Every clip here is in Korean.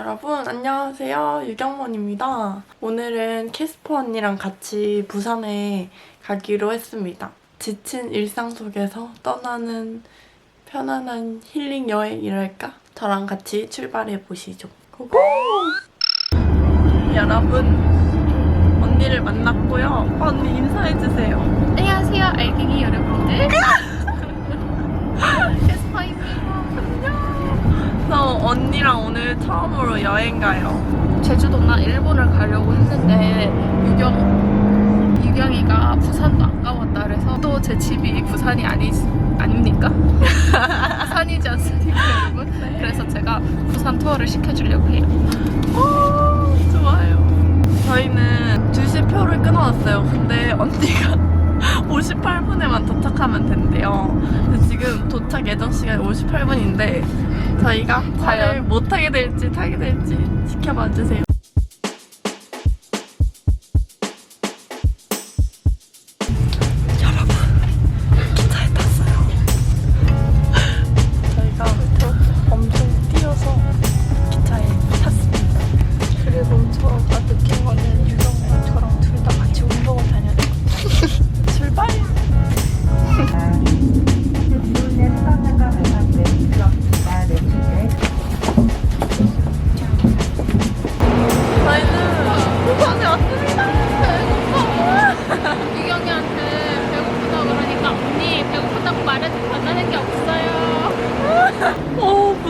여러분 안녕하세요 유경mon입니다. 오늘은 캐스퍼 언니랑 같이 부산에 가기로 했습니다. 지친 일상 속에서 떠나는 편안한 힐링 여행이랄까? 저랑 같이 출발해 보시죠. 고고! 여러분 언니를 만났고요. 언니 인사해 주세요. 안녕하세요, 알갱이 여러분들. 캐스퍼입니다. 저 언니랑 오늘 처음으로 여행 가요. 제주도나 일본을 가려고 했는데 유경 유경이가 부산도 안 가봤다 그래서 또 제 집이 부산이 아니 아닙니까? 부산이지 않습니까, 여러분? 그래서 제가 부산 투어를 시켜주려고 해요. 오, 좋아요. 저희는 2시 표를 끊어놨어요. 근데 언니가 58분에만 도착하면 된대요. 근데 지금 도착 예정 시간이 58분인데 저희가 과연 과연? 못 타게 될지 타게 될지 지켜봐 주세요.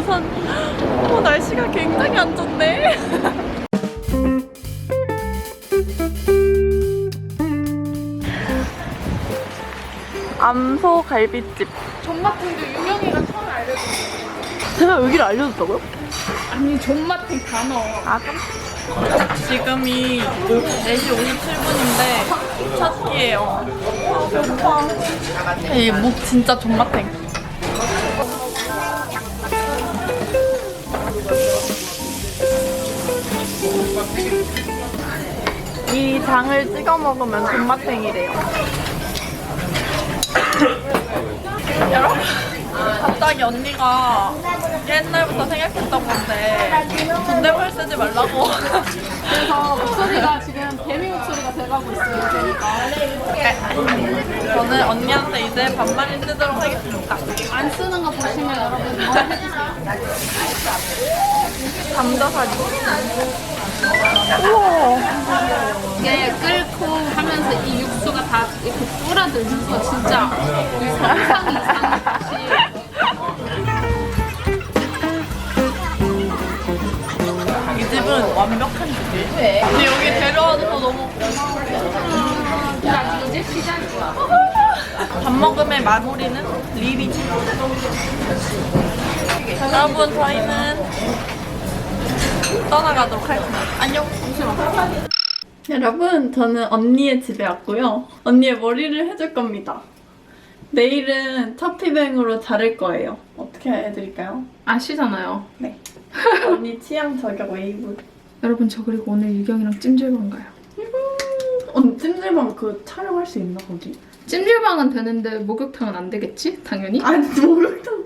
부산 어, 날씨가 굉장히 안 좋네 암소 갈비집 존맛탱도 유경이가 처음에 알려줬어. 제가 여기를 알려줬다고요? 아니 존맛탱 단어. 아 지금이 4시 57분인데 첫 끼예요 아 배고파 이목 진짜 존맛탱 이 장을 찍어 먹으면 존맛탱이래요. 여러분 갑자기 언니가 옛날부터 생각했던 건데 존댓말 쓰지 말라고. 그래서 목소리가 지금 개미 목소리가 돼가고 있어요. 그러니까 저는 언니한테 이제 반말이 쓰도록 하겠습니다. 안 쓰는 거 보시면 여러분 더 해주세요. 감자살이 우와 뿌라들면서 진짜 상상 이상의 맛이 이 집은 완벽한 집이에요. 근데 여기 데려와줘서 너무 시작이야. 밥 먹음의 마무리는 리비지 여러분 저희는 떠나가도록 하겠습니다. 안녕 여러분 저는 언니의 집에 왔고요 언니의 머리를 해줄 겁니다 내일은 차피뱅으로 자를 거예요 어떻게 해드릴까요? 아시잖아요. 네 언니 취향 저격 웨이브 여러분 저 그리고 오늘 유경이랑 찜질방 가요. 언니 찜질방 그 촬영할 수 있나 거기? 찜질방은 되는데 목욕탕은 안 되겠지? 당연히. 아니 목욕탕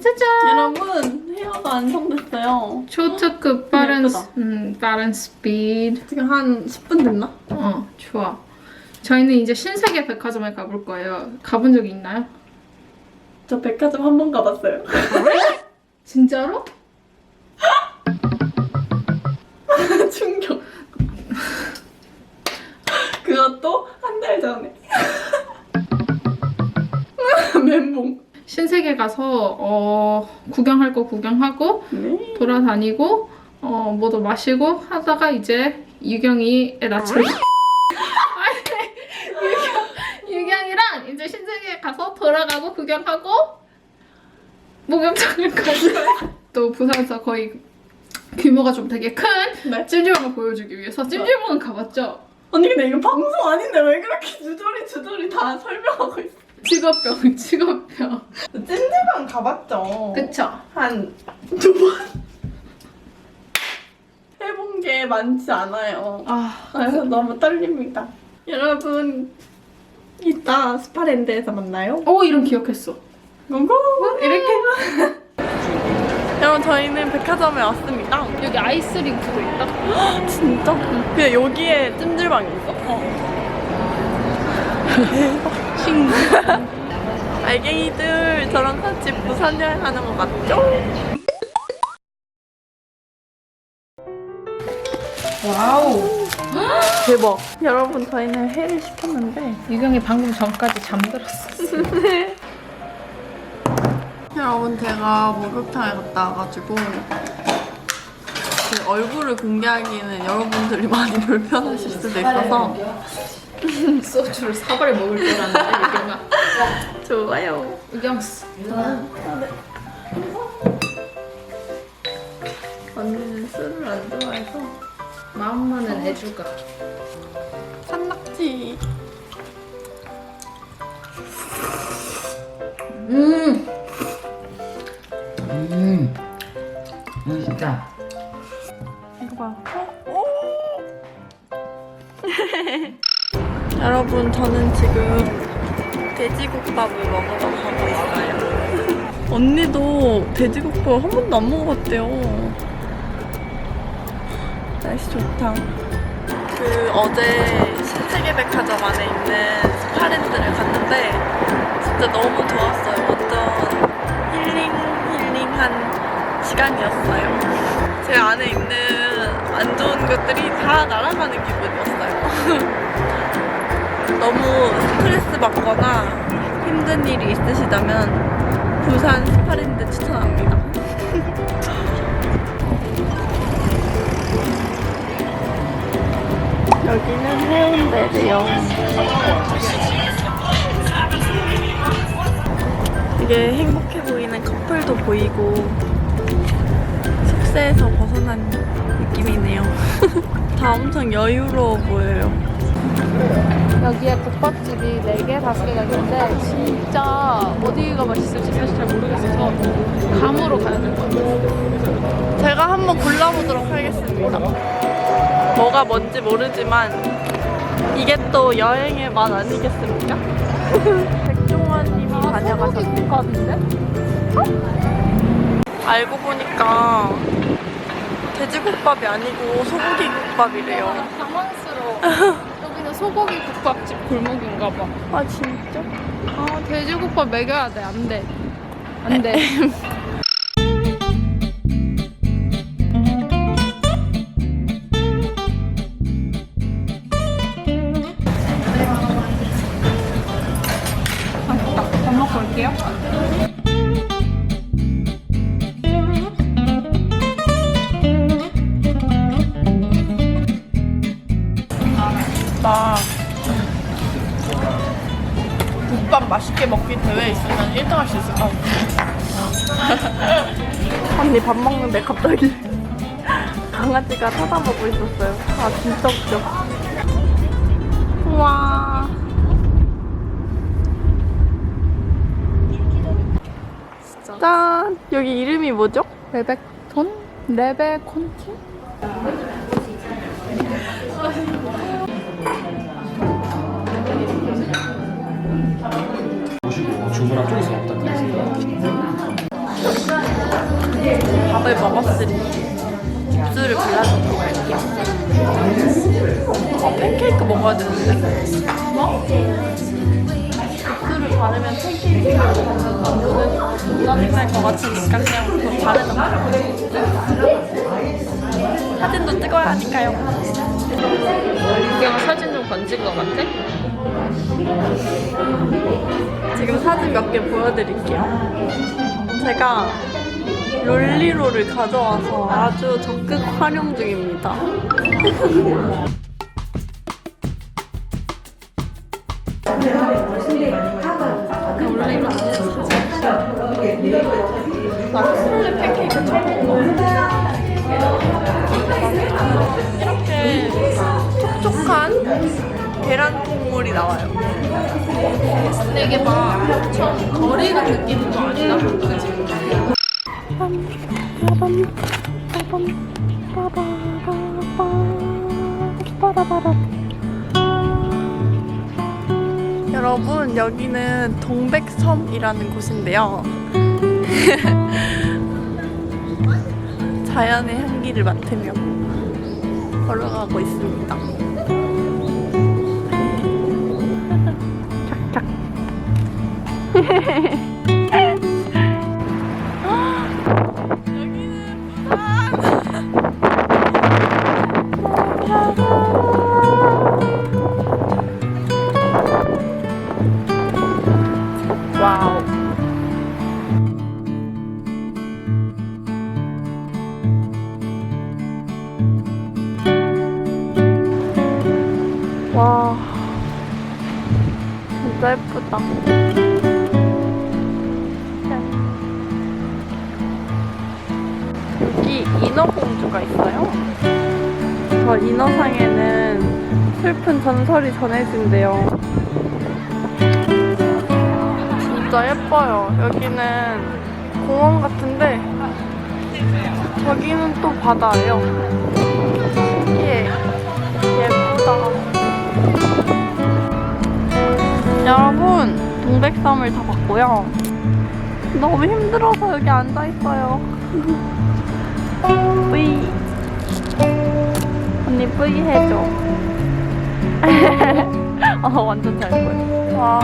짜자잔. 여러분 헤어가 완성됐어요 초특급 빠른 예쁘다. 스- 음 빠른 스피드. 지금 한 10분 됐나? 어 좋아. 저희는 이제 신세계 백화점에 가볼 거예요. 가본 적이 있나요? 저 백화점 한 번 가봤어요 진짜로? 충격. 그것도 한 달 전에. 신세계 가서 어 구경할 거 구경하고 네. 돌아다니고 어 뭐도 마시고 하다가 이제 유경이. 아니, 유경 유경이랑 이제 신세계 가서 돌아가고 구경하고 목욕탕을 가고 또 부산에서 거의 규모가 좀 되게 큰 네. 찜질방을 보여주기 위해서 찜질방은 가봤죠. 언니 근데 이거 방송 아닌데 왜 그렇게 주저리 주저리 다 설명하고 있어? 직업병 직업병. 찜질방 가봤죠. 그쵸? 한 두 번. 해본 게 많지 않아요. 아 그래서 너무 떨립니다. 여러분 이따 스파랜드에서 만나요. 오 이름 기억했어. 고고 이렇게 여러분 저희는 백화점에 왔습니다. 여기 아이스링크도 있다. 진짜? 그냥 여기에 찜질방이 있어? 신 기. 알갱이들 저랑 같이 부산 여행 하는 거 맞죠? 와우. 대박. 여러분 저희는 회를 시켰는데 유경이 방금 전까지 잠들었어. 여러분 제가 목욕탕에 갔다 와가지고 그 얼굴을 공개하기에는 여러분들이 많이 불편하실 수도 있어서 소주를 사발에 먹을 줄 알았는데 유경아. 좋아요. 유경. 언니는 술을 안 좋아해서 마음만은 해줄까. 산낙지 음. 음, 맛있다. 이거 봐. 여러분 저는 지금 돼지국밥을 먹으러 가고 있어요. 언니도 돼지국밥 한 번도 안 먹어봤대요. 날씨 좋다. 그 어제 신세계백화점 안에 있는 스파랜드를 갔는데 진짜 너무 좋았어요. 완전 힐링 힐링한 시간이었어요. 제 안에 있는 안 좋은 것들이 다 날아가는 기분이었어요. 너무 스트레스 받거나 힘든 일이 있으시다면 부산 스파랜드 추천합니다. 여기는 해운대래요. 이게 행복해 보이는 커플도 보이고 속세에서 벗어난 느낌이네요. 다 엄청 여유로워 보여요. 여기에 국밥집이 4개, 5개가 있는데 진짜 어디가 맛있을지 사실 잘 모르겠어서 감으로 가야 될 것 같아요. 제가 한번 골라보도록 하겠습니다. 뭐가 뭔지 모르지만 이게 또 여행의 맛 아니겠습니까? 백종원님이 다녀가셨대요. 국밥인데? 알고 보니까 돼지국밥이 아니고 소고기 국밥이래요. 당황스러워. 소고기 국밥집 골목인가 봐. 아 진짜? 아, 돼지국밥 먹여야 돼. 안 돼. 안 돼. 있으면 1등 할 수 있을 것 같아. 언니 밥 먹는데 갑자기 강아지가 쳐다보고 있었어요. 아 진짜 웃겨. 우와. 짠! 여기 이름이 뭐죠? 레베톤? 레베콘티? 밥을 먹었으니 입술을 발라주도록 할게요. 어, 팬케이크 먹어야 되는데. 뭐? 입술을 바르면 팬케이크를 먹는 짜증날 것 같으니까 그냥 좀 바르는 거. 사진도 찍어야 하니까요. 유경아 사진 좀 건진 것 같아? 지금 사진 몇 개 보여드릴게요. 제가 롤리로를 가져와서 아주 적극 활용 중입니다. 나 스몰레 팬케이크 처음 먹어. 이렇게 촉촉한 계란 콩물이 나와요. 근데 이게 막 엄청 거리는 느낌도 아니다. 그 치? 여러분 여기는 동백섬이라는 곳인데요. 자연의 향기를 맡으며 걸어가고 있습니다. 착착. 진짜 예쁘다. 짠. 여기 인어공주가 있어요. 저 인어상에는 슬픈 전설이 전해진대요. 진짜 예뻐요. 여기는 공원 같은데 저기는 또 바다예요. 신기해 예쁘다 여러분 동백섬을 다 봤고요. 너무 힘들어서 여기 앉아있어요. 뿌이. 언니 뿌이 해줘. 어 완전 잘 보여. 와.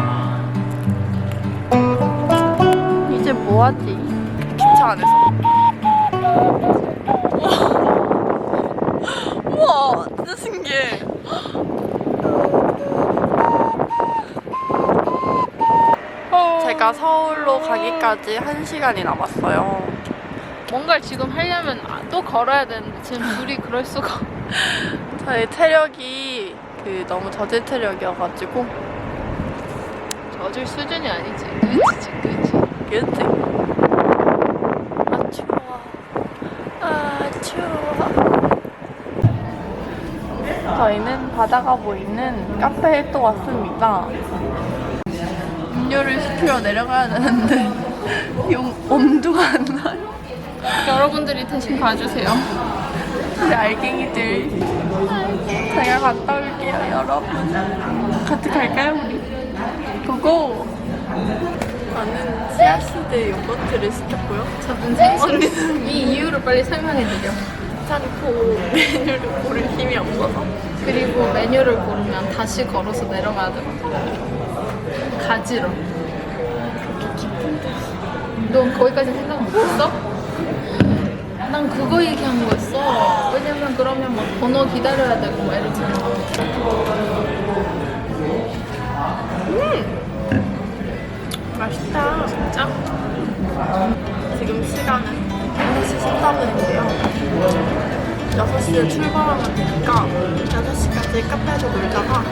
이제 뭐하지? 기차 안에서. 우와 진짜 신기해 제가 서울로 가기까지 1시간이 남았어요. 뭔가를 지금 하려면 아, 또 걸어야 되는데 지금 둘이 그럴 수가. 저의 체력이 그 너무 저질 체력이어가지고 젖을 수준이 아니지. 그치지, 그치. 그치? 아 추워. 아 추워. 저희는 바다가 보이는 카페에 또 왔습니다. 음료를 시키러 내려가야 되는데 용 엄두가 안 나요. 여러분들이 대신 가주세요. 우리 알갱이들 제가 갔다 올게요 여러분 같이 갈까요 우리? 고고 저는 치아시드 요거트를 시켰고요 저는 생수를 이 이유를 빨리 설명해드려. 귀찮고 메뉴를 고를 힘이 없어서 그리고 메뉴를 고르면 다시 걸어서 내려가야 되거든. 가지러. 넌 거기까지 생각 못했어? 난 그거 얘기한 거였어. 왜냐면 그러면 막 번호 기다려야 되고 막 이러잖아. 맛있다 진짜? 지금 시간은 6시 14분인데요 6시에 출발하면 되니까 6시까지 카페에서 놀다가